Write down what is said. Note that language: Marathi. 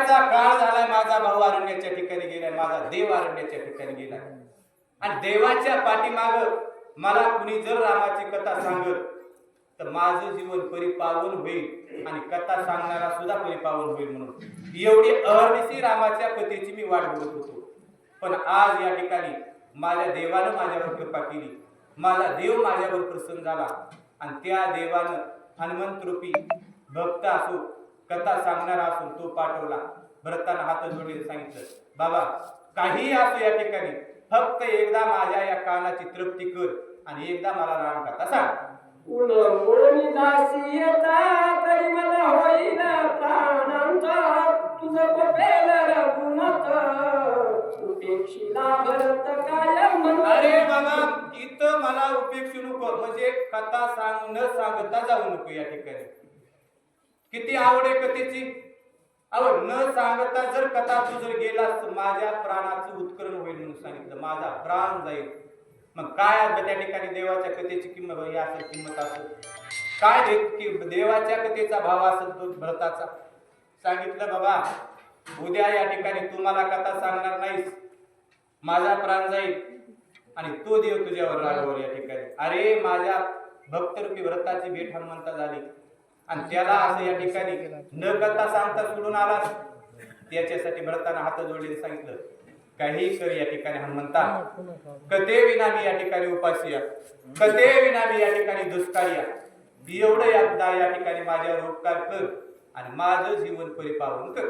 अरण्याचा काळ झालाय माझा भाऊ अरण्याच्या ठिकाणी गेलाय माझा देव अरण्याच्या ठिकाणी गेलाय. आणि देवाच्या पाठीमाग मला कुणी जर रामाची कथा सांगत तर माझं जीवन परिपावन होईल आणि कथा सांगणारा सुद्धा परिपावन होईल म्हणून. एवढी अहर्निशी रामाच्या कथेची मी वाट बघत होतो. पण आज या ठिकाणी माझ्या देवानं माझ्यावर कृपा केली. माझा देव माझ्यावर प्रसन्न झाला. आणि त्या देवानं हनुमंत रूपी भक्त असो कथा सांगणारा असो तो पाठवला. भरताना हात जोडून सांगितलं बाबा काही असो या ठिकाणी. फक्त एकदा माझ्या या कानाची तृप्ती कर आणि एकदा मला राम कथा सांग. अरे बाबा इथं मला उपेक्षू नको. म्हणजे कथा सांग न सांगता जाऊ नको या ठिकाणी. किती आवड आहे कथेची? आवड न सांगता जर कथा तू जर गेलास तर माझ्या प्राणाचं उत्करण होईल म्हणून सांगितलं. माझा प्राण जाईल. मग काय त्या ठिकाणी देवाच्या कथेची किंमत असेल किंमत असेल काय देवाच्या कथेचा भाव असेल तो भरताचा? सांगितलं बाबा उद्या या ठिकाणी तू मला कथा सांगणार नाहीस. माझा प्राण जाईल. आणि तो देव तुझ्यावर रागवर या ठिकाणी. अरे माझ्या भक्तरूपी व्रताची भेट हनुमंता झाली. आणि त्याला असं या ठिकाणी न करता सांगता सोडून आला त्याच्यासाठी भरताना हात जोडले सांगितलं. काही कर या ठिकाणी हनुमंता कते विनामी या ठिकाणी उपाशी कते विनामी या ठिकाणी दुष्काळी एवढं एकदा या ठिकाणी माझ्यावर उपकार कर आणि माझं जीवन परिपावन कर.